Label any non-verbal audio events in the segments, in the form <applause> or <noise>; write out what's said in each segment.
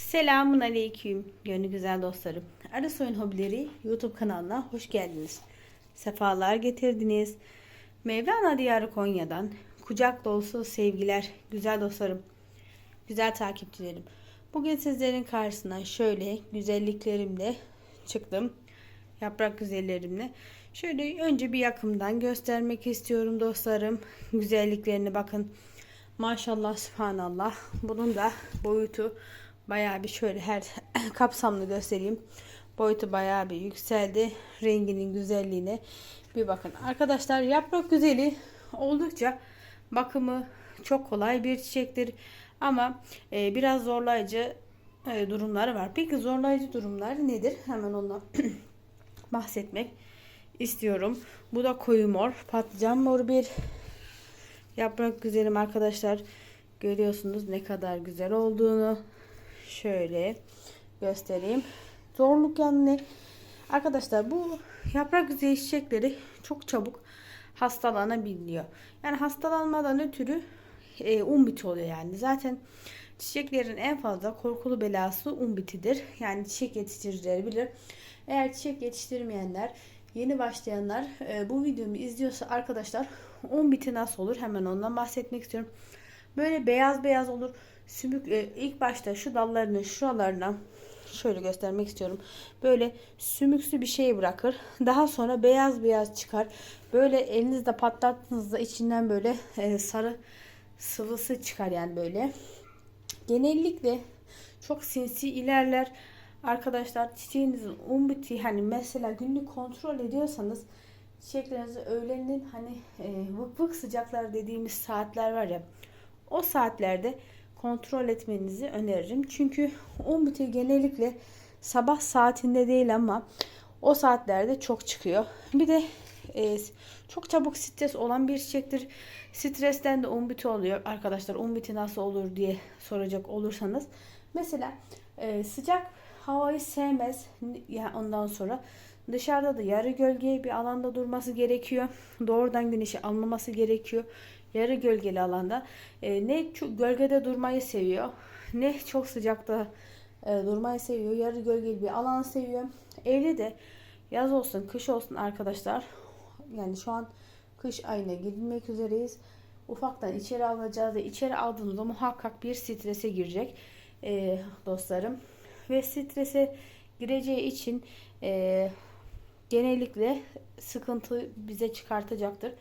Selamun Aleyküm gönlü güzel dostlarım. Arasoyun Hobileri YouTube kanalına hoş geldiniz. Sefalar getirdiniz. Mevlana Diyarı Konya'dan kucak dolusu sevgiler güzel dostlarım. Güzel takipçilerim. Bugün sizlerin karşısına şöyle güzelliklerimle çıktım. Yaprak güzellerimle. Şöyle önce bir yakından göstermek istiyorum dostlarım. Güzelliklerini bakın. Maşallah subhanallah. Bunun da boyutu bayağı bir şöyle her <clears throat> kapsamlı göstereyim. Boyutu bayağı bir yükseldi. Renginin güzelliğine bir bakın. Arkadaşlar yaprak güzeli oldukça bakımı çok kolay bir çiçektir. Ama e, biraz zorlayıcı e, durumları var. Peki zorlayıcı durumlar nedir? Hemen ondan <clears throat> bahsetmek istiyorum. Bu da koyu mor, patlıcan mor bir yaprak güzelim arkadaşlar. Görüyorsunuz ne kadar güzel olduğunu. Şöyle göstereyim. Zorluk yanı ne? Arkadaşlar bu yaprak güzeli çiçekleri çok çabuk hastalanabiliyor. Yani hastalanmadan ötürü e, un biti oluyor yani. Zaten çiçeklerin en fazla korkulu belası un bitidir. Yani çiçek yetiştiricileri bilir. Eğer çiçek yetiştirmeyenler, yeni başlayanlar e, bu videomu izliyorsa arkadaşlar un biti nasıl olur? Hemen ondan bahsetmek istiyorum. Böyle beyaz beyaz olur. Sümük e, ilk başta şu dallarının şuralarına şöyle göstermek istiyorum. Böyle sümüksü bir şey bırakır. Daha sonra beyaz beyaz çıkar. Böyle elinizde patlattığınızda içinden böyle e, sarı sıvısı çıkar yani böyle. Genellikle çok sinsi ilerler. Arkadaşlar çiçeğinizin un bitiği hani mesela günlük kontrol ediyorsanız çiçeklerinizi öğlenin hani e, vık vık sıcaklar dediğimiz saatler var ya o saatlerde kontrol etmenizi öneririm. Çünkü un bitiği genellikle sabah saatinde değil ama o saatlerde çok çıkıyor. Bir de e, çok çabuk stres olan bir çiçektir. Stresten de un biti oluyor. Arkadaşlar un biti nasıl olur diye soracak olursanız. Mesela e, sıcak havayı sevmez. Yani ondan sonra dışarıda da yarı gölge bir alanda durması gerekiyor. Doğrudan güneşi almaması gerekiyor. Yarı gölgeli alanda. E, ne çok gölgede durmayı seviyor. Ne çok sıcakta e, durmayı seviyor. Yarı gölgeli bir alan seviyor. Evde de yaz olsun, kış olsun arkadaşlar. Yani şu an kış ayına girilmek üzereyiz. Ufaktan içeri alacağız ve içeri aldığımızda muhakkak bir strese girecek e, dostlarım. Ve strese gireceği için e, genellikle sıkıntı bize çıkartacaktır.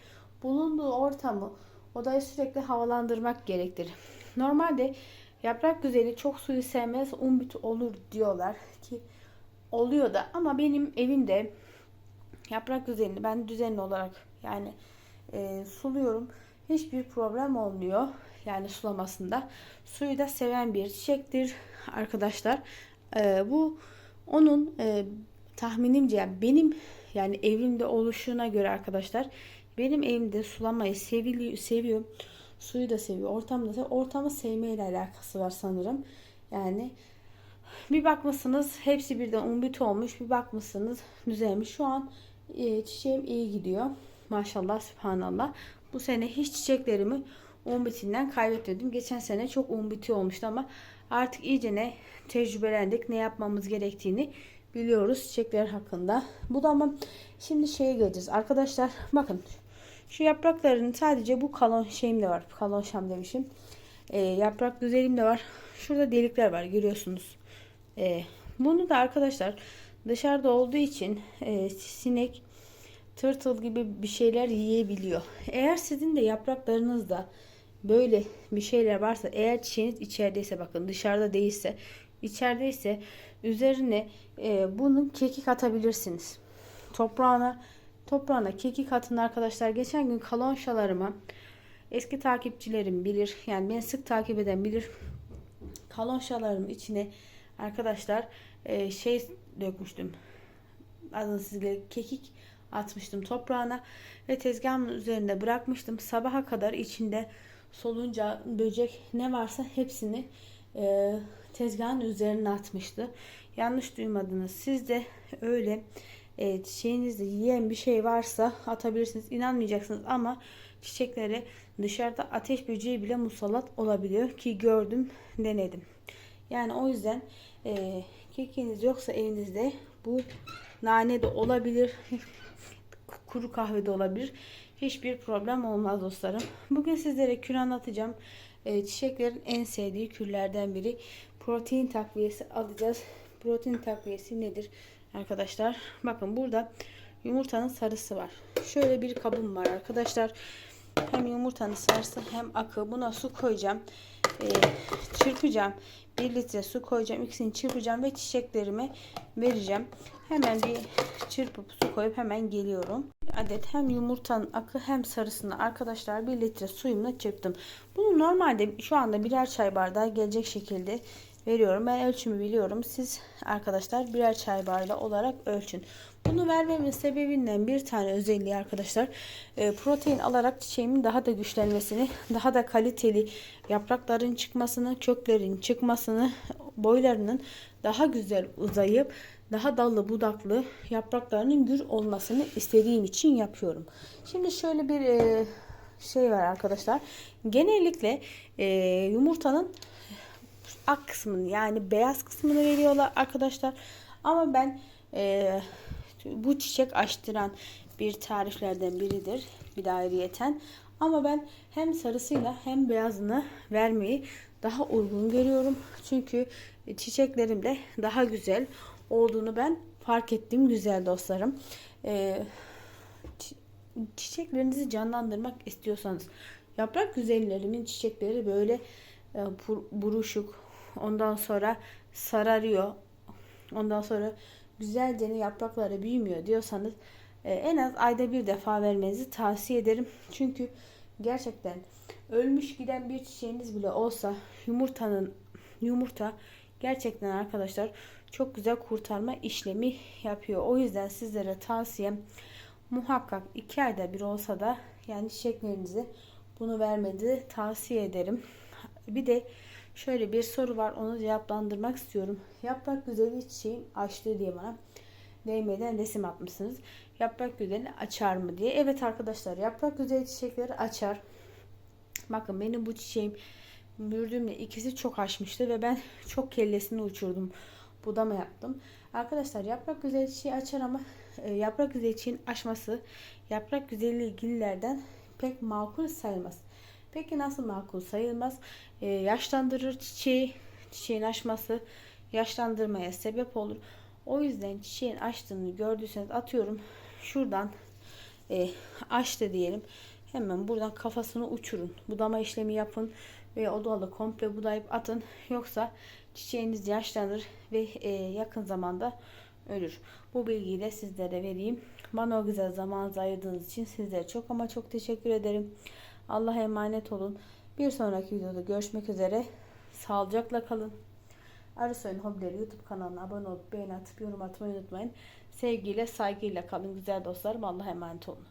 Bulunduğu ortamı, odayı sürekli havalandırmak gerektirir. Normalde yaprak güzeli çok suyu sevmez, umbit olur diyorlar ki oluyor da ama benim evimde yaprak güzelini ben düzenli olarak yani e, suluyorum. Hiçbir problem olmuyor. Yani sulamasında. Suyu da seven bir çiçektir arkadaşlar. E, bu onun e, tahminimce yani benim yani evimde oluşuna göre arkadaşlar benim evimde sulamayı seviliyor, seviyor. Suyu da seviyor. Ortamı da seviyor. Ortamı sevmeyle alakası var sanırım. Yani bir bakmışsınız hepsi birden umbit olmuş. Bir bakmışsınız düzelmiş. Şu an e, çiçeğim iyi gidiyor. Maşallah subhanallah. Bu sene hiç çiçeklerimi umbitinden kaybetmedim. Geçen sene çok umbiti olmuştu ama artık iyice ne tecrübelendik. Ne yapmamız gerektiğini biliyoruz çiçekler hakkında. Bu da ama şimdi şeye geleceğiz. Arkadaşlar bakın şu yaprakların sadece bu kalon şeyim de var. Kalon şam demişim. E, yaprak güzelim de var. Şurada delikler var görüyorsunuz. E, bunu da arkadaşlar dışarıda olduğu için e, sinek tırtıl gibi bir şeyler yiyebiliyor. Eğer sizin de yapraklarınızda böyle bir şeyler varsa eğer çiçeğiniz içerideyse bakın dışarıda değilse içerideyse üzerine e, bunun kekik atabilirsiniz. Toprağına toprağına kekik atın arkadaşlar. Geçen gün kalonşalarıma eski takipçilerim bilir. Yani beni sık takip eden bilir. Kalonşalarım içine arkadaşlar e, şey dökmüştüm. Adını sizlere kekik atmıştım toprağına ve tezgahımın üzerinde bırakmıştım. Sabaha kadar içinde solunca böcek ne varsa hepsini e, tezgahın üzerine atmıştı. Yanlış duymadınız. Siz de öyle e, çiçeğinizde yiyen bir şey varsa atabilirsiniz. İnanmayacaksınız ama çiçeklere dışarıda ateş böceği bile musallat olabiliyor ki gördüm, denedim. Yani o yüzden e, kekiniz yoksa evinizde bu nane de olabilir. <laughs> kuru kahve de olabilir. Hiçbir problem olmaz dostlarım. Bugün sizlere kür anlatacağım. E, çiçeklerin en sevdiği kürlerden biri. Protein takviyesi alacağız. Protein takviyesi nedir arkadaşlar? Bakın burada yumurtanın sarısı var. Şöyle bir kabım var arkadaşlar. Hem yumurtanın sarısı hem akı. Buna su koyacağım. E, çırpacağım. 1 litre su koyacağım. İkisini çırpacağım ve çiçeklerime vereceğim. Hemen bir çırpıp su koyup hemen geliyorum. Bir adet hem yumurtanın akı hem sarısını arkadaşlar 1 litre suyumla çırptım. Bunu normalde şu anda birer çay bardağı gelecek şekilde veriyorum. Ben ölçümü biliyorum. Siz arkadaşlar birer çay bardağı olarak ölçün. Bunu vermemin sebebinden bir tane özelliği arkadaşlar e, protein alarak çiçeğimin daha da güçlenmesini, daha da kaliteli yaprakların çıkmasını, köklerin çıkmasını, boylarının daha güzel uzayıp daha dallı budaklı yapraklarının gür olmasını istediğim için yapıyorum. Şimdi şöyle bir e, şey var arkadaşlar. Genellikle e, yumurtanın ak kısmını yani beyaz kısmını veriyorlar arkadaşlar. Ama ben e, bu çiçek açtıran bir tariflerden biridir. Bir de ayrıyeten. Ama ben hem sarısıyla hem beyazını vermeyi daha uygun görüyorum. Çünkü çiçeklerimde daha güzel olduğunu ben fark ettim güzel dostlarım. Ee, çiçeklerinizi canlandırmak istiyorsanız yaprak güzellerimin çiçekleri böyle e, buruşuk ondan sonra sararıyor ondan sonra güzelce yaprakları büyümüyor diyorsanız e, en az ayda bir defa vermenizi tavsiye ederim. Çünkü gerçekten ölmüş giden bir çiçeğiniz bile olsa yumurtanın yumurta gerçekten arkadaşlar çok güzel kurtarma işlemi yapıyor. O yüzden sizlere tavsiyem muhakkak 2 ayda bir olsa da yani çiçeklerinizi bunu vermedi tavsiye ederim. Bir de şöyle bir soru var onu cevaplandırmak istiyorum. Yaprak güzeli çiçeğin açtığı diye bana değmeden resim atmışsınız. Yaprak güzeli açar mı diye. Evet arkadaşlar yaprak güzeli çiçekleri açar. Bakın benim bu çiçeğim mürdümle ikisi çok açmıştı ve ben çok kellesini uçurdum. Budama yaptım. Arkadaşlar yaprak güzeli çiçeği açar ama e, yaprak güzeli çiçeğin açması yaprak güzelliği ilgililerden pek makul sayılmaz. Peki nasıl makul sayılmaz? E, yaşlandırır çiçeği. Çiçeğin açması yaşlandırmaya sebep olur. O yüzden çiçeğin açtığını gördüyseniz atıyorum şuradan e, açtı diyelim. Hemen buradan kafasını uçurun. Budama işlemi yapın ve o dalı komple budayıp atın. Yoksa çiçeğiniz yaşlanır ve e, yakın zamanda ölür. Bu bilgiyi de sizlere vereyim. Bana o güzel zaman ayırdığınız için sizlere çok ama çok teşekkür ederim. Allah'a emanet olun. Bir sonraki videoda görüşmek üzere. Sağlıcakla kalın. Arısoy'un Hobileri YouTube kanalına abone olup beğeni atıp yorum atmayı unutmayın. Sevgiyle, saygıyla kalın güzel dostlarım. Allah'a emanet olun.